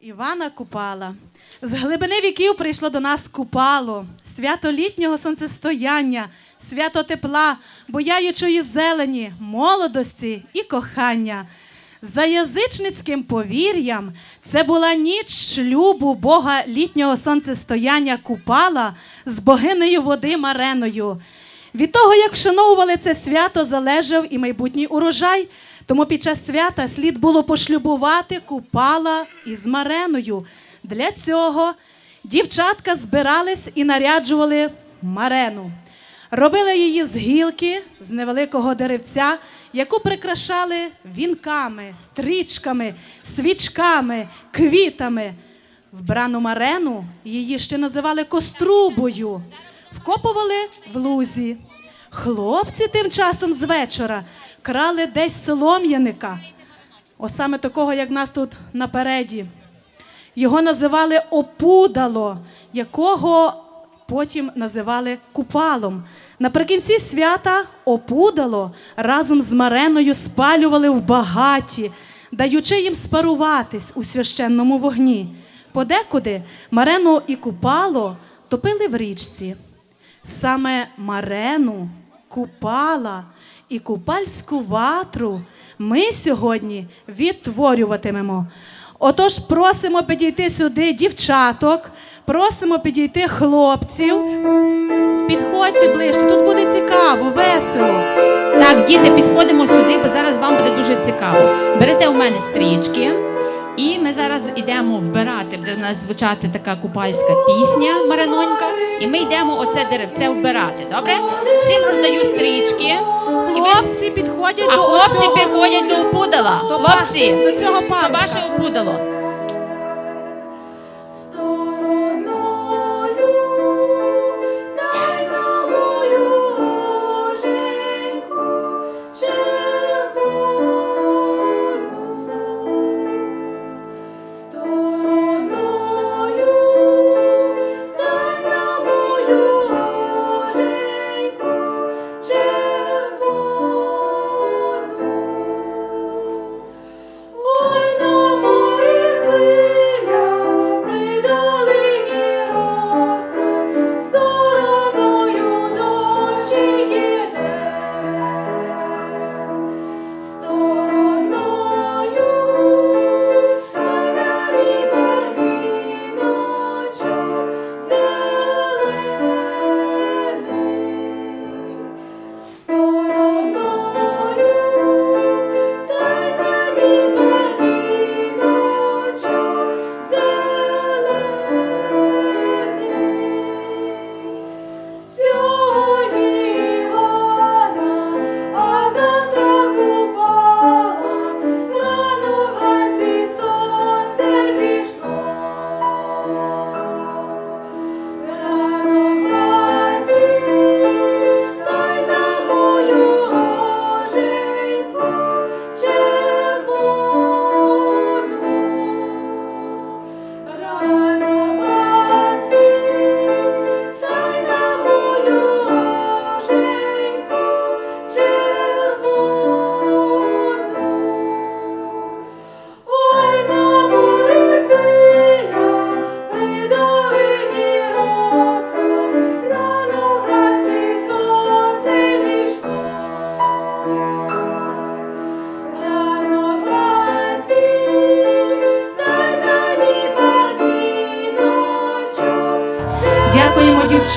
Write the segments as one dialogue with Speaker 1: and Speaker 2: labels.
Speaker 1: Івана Купала. З глибини віків прийшло до нас купало, свято літнього сонцестояння, свято тепла, бояючої зелені, молодості і кохання. За язичницьким повір'ям, це була ніч шлюбу Бога літнього сонцестояння Купала з богинею води Мареною. Від того, як вшановували це свято, залежав і майбутній урожай. Тому під час свята слід було пошлюбувати купала із Мареною. Для цього дівчатка збирались і наряджували Марену. Робили її з гілки, з невеликого деревця, яку прикрашали вінками, стрічками, свічками, квітами. Вбрану Марену її ще називали кострубою. Вкопували в лузі. Хлопці тим часом з вечора крали десь солом'яника, ось саме такого, як нас тут напереді. Його називали опудало, якого потім називали купалом. Наприкінці свята опудало разом з Мареною спалювали в багаті, даючи їм спаруватись у священному вогні. Подекуди Марену і купало топили в річці. Саме Марену, Купала і Купальську ватру ми сьогодні відтворюватимемо. Отож, просимо підійти сюди дівчаток, просимо підійти хлопців. Підходьте ближче, тут буде цікаво, весело.
Speaker 2: Так, діти, підходимо сюди, бо зараз вам буде дуже цікаво. Берете у мене стрічки, і ми зараз йдемо вбирати. Буде у нас звучати така купальська пісня Маринонька, і ми йдемо оце деревце вбирати. Добре? Всім роздаю стрічки.
Speaker 1: Хлопці підходять
Speaker 2: А
Speaker 1: до
Speaker 2: хлопці
Speaker 1: цього...
Speaker 2: підходять до опудала.
Speaker 1: до
Speaker 2: Хлопці,
Speaker 1: ба- до цього парка.
Speaker 2: ваше опудало.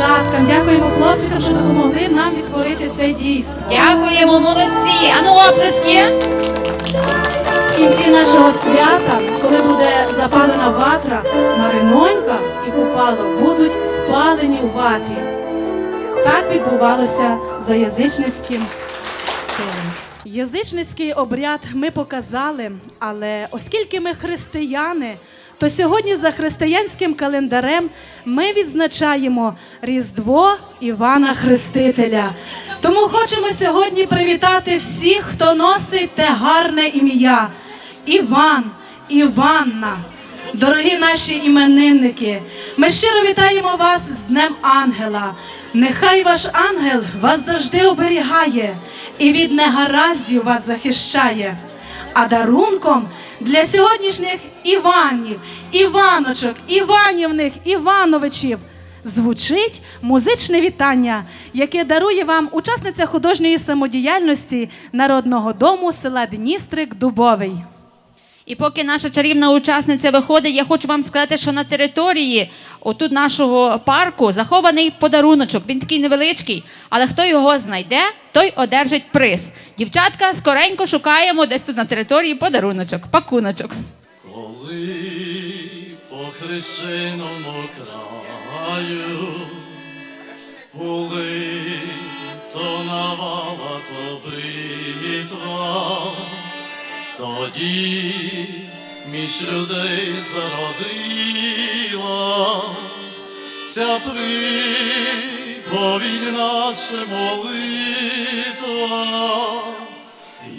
Speaker 1: Дівчаткам, дякуємо хлопчикам, що допомогли нам відтворити це дійство.
Speaker 2: Дякуємо, молодці! Ану, оплески!
Speaker 1: В кінці нашого свята, коли буде запалена ватра, Маринонька і Купало будуть спалені у ватрі. Так відбувалося за язичницьким стилем. Язичницький обряд ми показали, але оскільки ми християни, то сьогодні за християнським календарем ми відзначаємо Різдво Івана Хрестителя. Тому хочемо сьогодні привітати всіх, хто носить те гарне ім'я. Іван, Іванна, дорогі наші іменинники, ми щиро вітаємо вас з Днем Ангела. Нехай ваш ангел вас завжди оберігає і від негараздів вас захищає. А дарунком для сьогоднішніх Іванів, Іваночок, Іванівних, Івановичів звучить музичне вітання, яке дарує вам учасниця художньої самодіяльності Народного дому села Дністрик Дубовий.
Speaker 2: І поки наша чарівна учасниця виходить, я хочу вам сказати, що на території отут нашого парку захований подаруночок. Він такий невеличкий, але хто його знайде, той одержить приз. Дівчатка, скоренько шукаємо десь тут на території подаруночок, пакуночок.
Speaker 3: Коли по хрещеному краю були то навала, то битва, тоді між людей зародила ця приповідь наша молитва.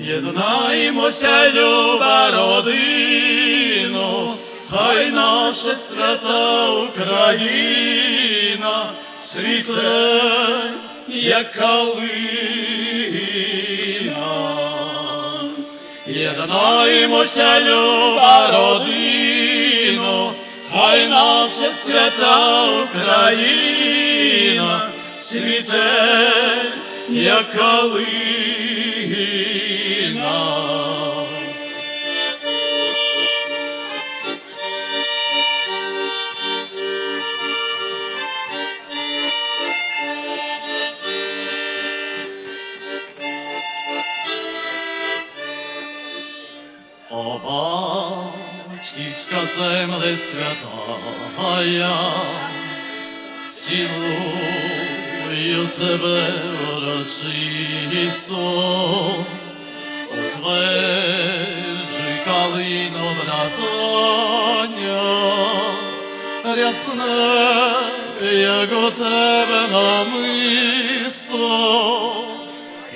Speaker 3: Єднаймося, люба родино, хай наша свята Україна світе, як калина. Єднаймося, люба родину, хай наша свята Україна світе, як калина. Святая, цілую тебе урочисто, утверджуй калино братання, рясне, як у тебе намисто.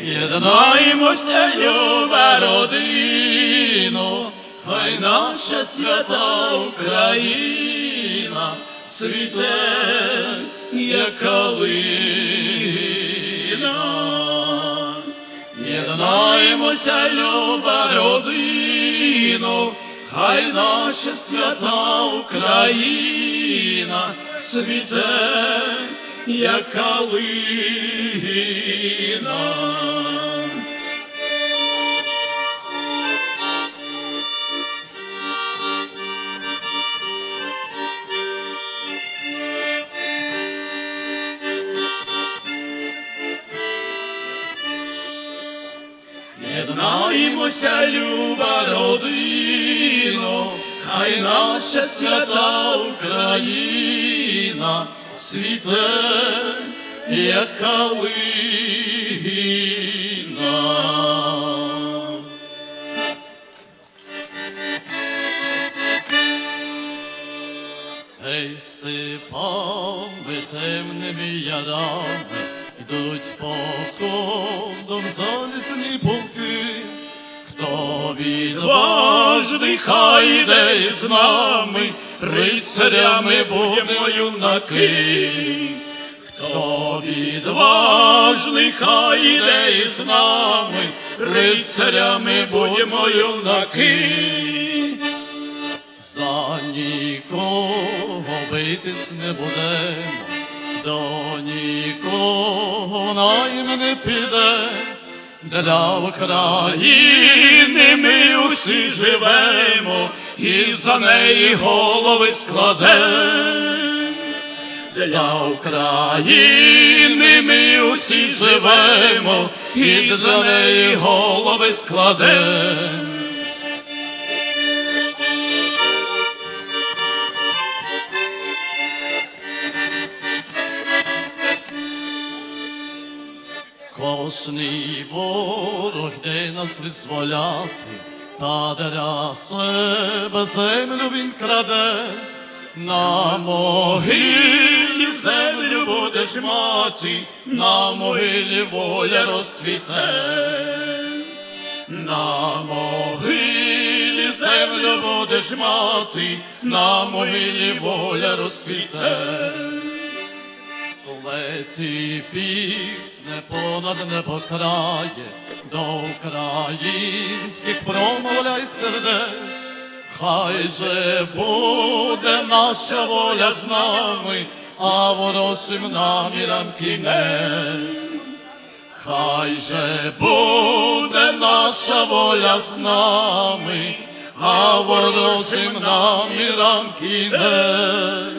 Speaker 3: Єднаймося, люба родино, хай наша свята Україна світе, як калина. Єднаймося, люба родино, хай наша свята Україна світе, як калина. Єднаймося, люба родино, хай наша свята Україна світе, як калина. Ей, степами темними ярами йдуть походом залізні полки. Відважний, хай йде з нами, рицарями будемо юнаки. Хто відважний, хай йде з нами, рицарями будемо юнаки. За нікого битись не будемо, до нікого найм не піде. Для України ми усі живемо і за неї голови складемо. Для України ми усі живемо і за неї голови складемо. Кожний ворог де нас визволяти, та для себе землю він краде, на могилі землю будеш мати, на могилі воля розцвіте. На могилі землю будеш мати, на могилі воля розцвіте. Лети пісне понад небо крає, до українських промовляй сердець, Хай же буде наша воля з нами, а ворожим намірам кінець. Хай же буде наша воля з нами, а ворожим намірам кінець.